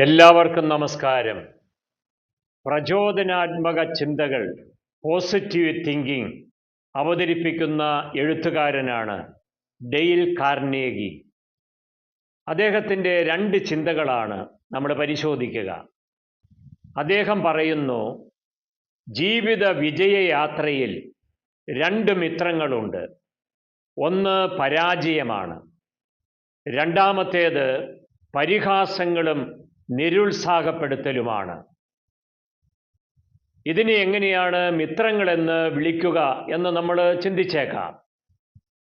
എല്ലാവർക്കും നമസ്കാരം. പ്രചോദനാത്മക ചിന്തകൾ പോസിറ്റീവ് തിങ്കിങ് അവതരിപ്പിക്കുന്ന എഴുത്തുകാരനാണ് ഡെയിൽ കാർണേഗി അദ്ദേഹത്തിന്റെ രണ്ട് ചിന്തകളാണ് നമ്മൾ പരിശോധിക്കുക. അദ്ദേഹം പറയുന്നു ജീവിത വിജയയാത്രയിൽ രണ്ട് മിത്രങ്ങളുണ്ട്. ഒന്ന് പരാജയമാണ്. രണ്ടാമത്തേത് പരിഹാസങ്ങളും നിരുത്സാഹപ്പെടുത്തലുമാണ്. ഇതിനെ എങ്ങനെയാണ് മിത്രങ്ങളെന്ന് വിളിക്കുക എന്ന് നമ്മൾ ചിന്തിച്ചേക്കാം.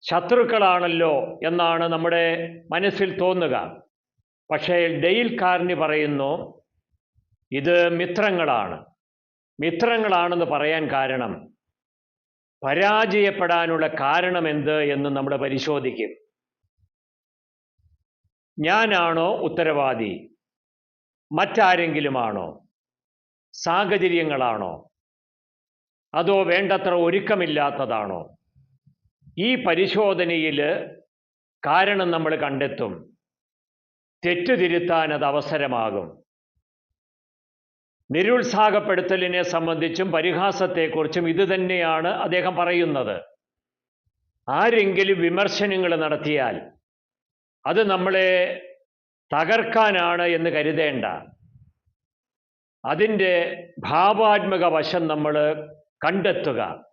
ശത്രുക്കളാണല്ലോ എന്നാണ് നമ്മുടെ മനസ്സിൽ തോന്നുക. പക്ഷേ ഡെയിൽ പറയുന്നു ഇത് മിത്രങ്ങളാണ്. മിത്രങ്ങളാണെന്ന് പറയാൻ കാരണം പരാജയപ്പെടാനുള്ള കാരണം എന്ത് എന്ന് നമ്മൾ പരിശോധിക്കും. ഞാനാണോ ഉത്തരവാദി? മറ്റാരെങ്കിലുമാണോ? സാഹചര്യങ്ങളാണോ? അതോ വേണ്ടത്ര ഒരുക്കമില്ലാത്തതാണോ? ഈ പരിശോധനയിൽ കാരണം നമ്മൾ കണ്ടെത്തും. തെറ്റുതിരുത്താൻ അത് അവസരമാകും. നിരുത്സാഹപ്പെടുത്തലിനെ സംബന്ധിച്ചും പരിഹാസത്തെക്കുറിച്ചും ഇത് തന്നെയാണ് അദ്ദേഹം പറയുന്നത്. ആരെങ്കിലും വിമർശനങ്ങൾ നടത്തിയാൽ അത് നമ്മളെ തകർക്കാനാണ് എന്ന് കരുതേണ്ട. അതിന്റെ ഭാവാത്മക വശം നമ്മൾ കണ്ടെത്തുക.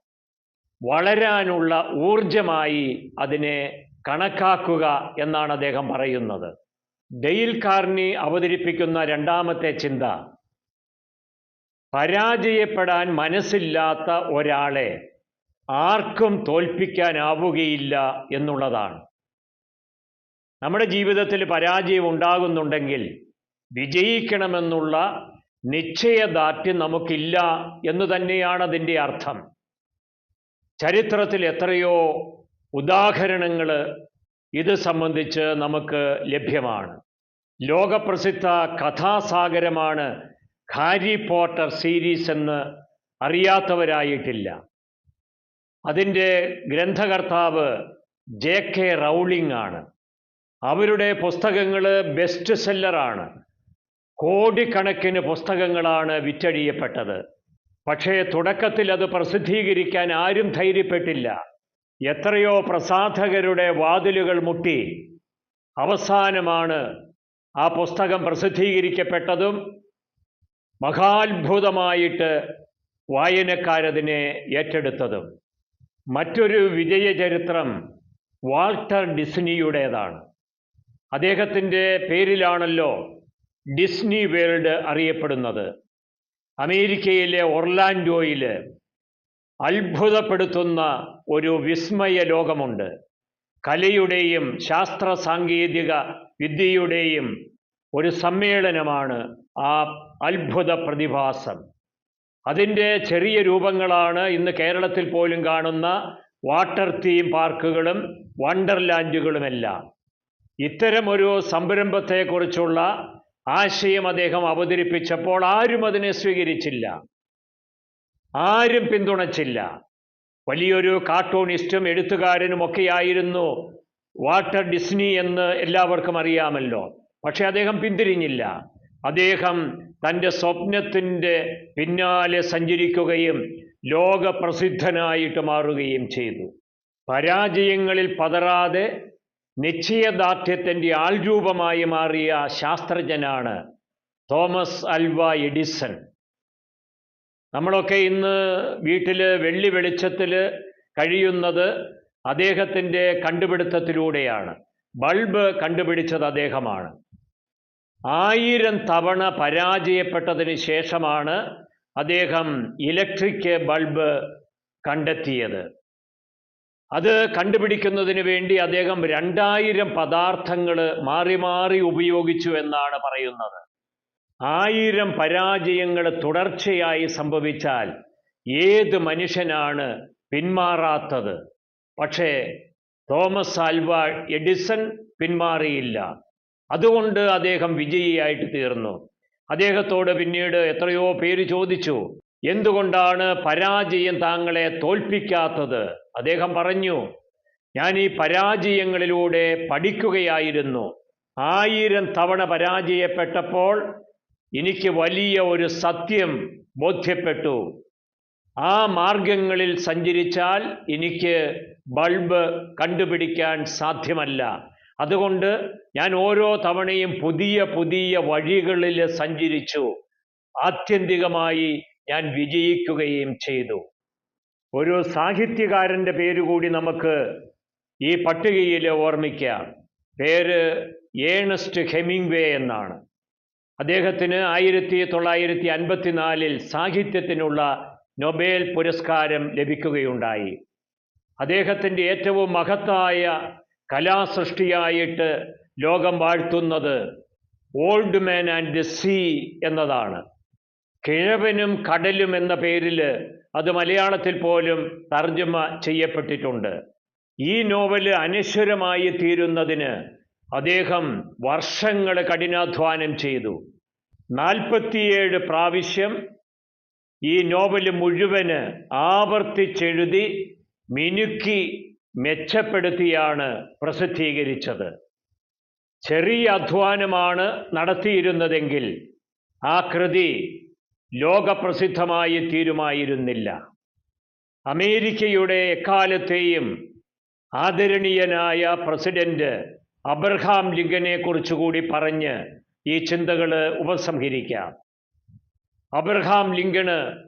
വളരാനുള്ള ഊർജമായി അതിനെ കണക്കാക്കുക എന്നാണ് അദ്ദേഹം പറയുന്നത്. ഡെയിൽ കാർണി അവതരിപ്പിക്കുന്ന രണ്ടാമത്തെ ചിന്ത പരാജയപ്പെടാൻ മനസ്സില്ലാത്ത ഒരാളെ ആർക്കും തോൽപ്പിക്കാനാവുകയില്ല എന്നുള്ളതാണ്. നമ്മുടെ ജീവിതത്തിൽ പരാജയം ഉണ്ടാകുന്നുണ്ടെങ്കിൽ വിജയിക്കണമെന്നുള്ള നിശ്ചയദാർഢ്യം നമുക്കില്ല എന്ന് തന്നെയാണ് അതിന്റെ അർത്ഥം. ചരിത്രത്തിൽ എത്രയോ ഉദാഹരണങ്ങൾ ഇത് സംബന്ധിച്ച് നമുക്ക് ലഭ്യമാണ്. ലോകപ്രസിദ്ധ കഥാസാഗരമാണ് ഹാരി പോട്ടർ സീരീസ് എന്ന് അറിയാത്തവരായിട്ടില്ല. അതിന്റെ ഗ്രന്ഥകർത്താവ് ജെ കെ റൗളിംഗ് ആണ്. അവരുടെ പുസ്തകങ്ങൾ ബെസ്റ്റ് സെല്ലറാണ് കോടിക്കണക്കിന് പുസ്തകങ്ങളാണ് വിറ്റഴിയപ്പെട്ടത്. പക്ഷേ തുടക്കത്തിൽ അത് പ്രസിദ്ധീകരിക്കാൻ ആരും ധൈര്യപ്പെട്ടില്ല. എത്രയോ പ്രസാധകരുടെ വാതിലുകൾ മുട്ടി. അവസാനമാണ് ആ പുസ്തകം പ്രസിദ്ധീകരിക്കപ്പെട്ടതും മഹാത്ഭുതമായിട്ട് വായനക്കാരതിനെ ഏറ്റെടുത്തതും. മറ്റൊരു വിജയചരിത്രം വാൾട്ടർ ഡിസ്നിയുടേതാണ്. അദ്ദേഹത്തിന്റെ പേരിലാണല്ലോ ഡിസ്നി വേൾഡ് അറിയപ്പെടുന്നത്. അമേരിക്കയിലെ ഒർലാൻഡോയിൽ അത്ഭുതപ്പെടുത്തുന്ന ഒരു വിസ്മയ ലോകമുണ്ട്. കലയുടെയും ശാസ്ത്ര സാങ്കേതിക വിദ്യയുടെയും ഒരു സമ്മേളനമാണ് ആ അത്ഭുത പ്രതിഭാസം. അതിന്റെ ചെറിയ രൂപങ്ങളാണ് ഇന്ന് കേരളത്തിൽ പോലും കാണുന്ന വാട്ടർ തീം പാർക്കുകളും വണ്ടർലാൻഡുകളുമെല്ലാം. ഇത്തരമൊരു സംരംഭത്തെക്കുറിച്ചുള്ള ആശയം അദ്ദേഹം അവതരിപ്പിച്ചപ്പോൾ ആരും അതിനെ സ്വീകരിച്ചില്ല. ആരും പിന്തുണച്ചില്ല. വലിയൊരു കാർട്ടൂണിസ്റ്റും എഴുത്തുകാരനും ഒക്കെയായിരുന്നു വാട്ടർ ഡിസ്നി എന്ന് എല്ലാവർക്കും അറിയാമല്ലോ. പക്ഷെ അദ്ദേഹം പിന്തിരിഞ്ഞില്ല. അദ്ദേഹം തന്റെ സ്വപ്നത്തിന്റെ പിന്നാലെ സഞ്ചരിക്കുകയും ലോകപ്രസിദ്ധനായിട്ട് മാറുകയും ചെയ്തു. പരാജയങ്ങളിൽ പതറാതെ നിശ്ചയദാർഢ്യത്തിന്റെ ആൾരൂപമായി മാറിയ ശാസ്ത്രജ്ഞനാണ് തോമസ് അൽവ എഡിസൺ. നമ്മളൊക്കെ ഇന്ന് വീട്ടിൽ വെള്ളി വെളിച്ചത്തിൽ കഴിയുന്നത് അദ്ദേഹത്തിന്റെ കണ്ടുപിടുത്തത്തിലൂടെയാണ്. ബൾബ് കണ്ടുപിടിച്ചത് അദ്ദേഹമാണ്. ആയിരം തവണ പരാജയപ്പെട്ടതിന് ശേഷമാണ് അദ്ദേഹം ഇലക്ട്രിക് ബൾബ് കണ്ടെത്തിയത്. അത് കണ്ടുപിടിക്കുന്നതിന് വേണ്ടി അദ്ദേഹം രണ്ടായിരം പദാർത്ഥങ്ങൾ മാറി മാറി ഉപയോഗിച്ചു എന്നാണ് പറയുന്നത്. ആയിരം പരാജയങ്ങൾ തുടർച്ചയായി സംഭവിച്ചാൽ ഏത് മനുഷ്യനാണ് പിന്മാറാത്തത്? പക്ഷേ തോമസ് ആൽവ എഡിസൺ പിന്മാറിയില്ല. അതുകൊണ്ട് അദ്ദേഹം വിജയിയായിട്ട് തീർന്നു. അദ്ദേഹത്തോട് പിന്നീട് എത്രയോ പേര് ചോദിച്ചു എന്തുകൊണ്ടാണ് പരാജയം താങ്കളെ തോൽപ്പിക്കാത്തത്? അദ്ദേഹം പറഞ്ഞു ഞാൻ ഈ പരാജയങ്ങളിലൂടെ പഠിക്കുകയായിരുന്നു. ആയിരം തവണ പരാജയപ്പെട്ടപ്പോൾ എനിക്ക് വലിയ ഒരു സത്യം ബോധ്യപ്പെട്ടു. ആ മാർഗങ്ങളിൽ സഞ്ചരിച്ചാൽ എനിക്ക് ബൾബ് കണ്ടുപിടിക്കാൻ സാധ്യമല്ല. അതുകൊണ്ട് ഞാൻ ഓരോ തവണയും പുതിയ പുതിയ വഴികളിൽ സഞ്ചരിച്ചു. ആത്യന്തികമായി ഞാൻ വിജയിക്കുകയും ചെയ്തു. ഒരു സാഹിത്യകാരന്റെ പേര് കൂടി നമുക്ക് ഈ പട്ടികയിൽ ഓർമ്മിക്കാം. പേര് ഏണസ്റ്റ് ഹെമിംഗ്വേ എന്നാണ്. അദ്ദേഹത്തിന് ആയിരത്തി തൊള്ളായിരത്തി അൻപത്തിനാലിൽ സാഹിത്യത്തിനുള്ള നൊബേൽ പുരസ്കാരം ലഭിക്കുകയുണ്ടായി. അദ്ദേഹത്തിന്റെ ഏറ്റവും മഹത്തായ കലാസൃഷ്ടിയായിട്ട് ലോകം വാഴ്ത്തുന്നത് old man and the sea എന്നതാണ്. കിഴവനും കടലും എന്ന പേരിൽ അത് മലയാളത്തിൽ പോലും തർജമ ചെയ്യപ്പെട്ടിട്ടുണ്ട്. ഈ നോവൽ അനശ്വരമായി തീരുന്നതിന് അദ്ദേഹം വർഷങ്ങൾ കഠിനാധ്വാനം ചെയ്തു. നാൽപ്പത്തിയേഴ് പ്രാവശ്യം ഈ നോവൽ മുഴുവൻ ആവർത്തിച്ചെഴുതി മിനുക്കി മെച്ചപ്പെടുത്തിയാണ് പ്രസിദ്ധീകരിച്ചത്. ചെറിയ അധ്വാനമാണ് നടത്തിയിരുന്നതെങ്കിൽ ആ കൃതി ലോകപ്രസിദ്ധമായി തീരുമായിരുന്നില്ല. അമേരിക്കയുടെ എക്കാലത്തെയും ആദരണീയനായ പ്രസിഡന്റ് അബ്രഹാം ലിങ്കനെ കുറിച്ചുകൂടി പറഞ്ഞ് ഈ ചിന്തകൾ ഉപസംഹരിക്കാം. അബ്രഹാം ലിങ്കണ്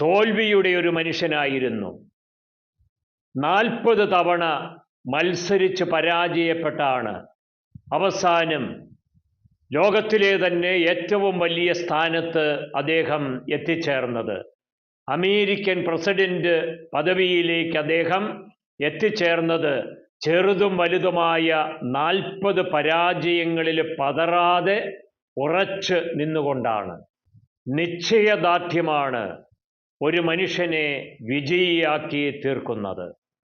തോൽവിയുടെ ഒരു മനുഷ്യനായിരുന്നു. നാൽപ്പത് തവണ മത്സരിച്ച് പരാജയപ്പെട്ടാണ്. അവസാനം ലോകത്തിലെ തന്നെ ഏറ്റവും വലിയ സ്ഥാനത്ത് അദ്ദേഹം എത്തിച്ചേർന്നത്. അമേരിക്കൻ പ്രസിഡന്റ് പദവിയിലേക്ക് അദ്ദേഹം എത്തിച്ചേർന്നത് ചെറുതും വലുതുമായ നാൽപ്പത് പരാജയങ്ങളിൽ പതറാതെ ഉറച്ച് നിന്നുകൊണ്ടാണ്. നിശ്ചയദാർഢ്യമാണ് ഒരു മനുഷ്യനെ വിജയിയാക്കി തീർക്കുന്നത്.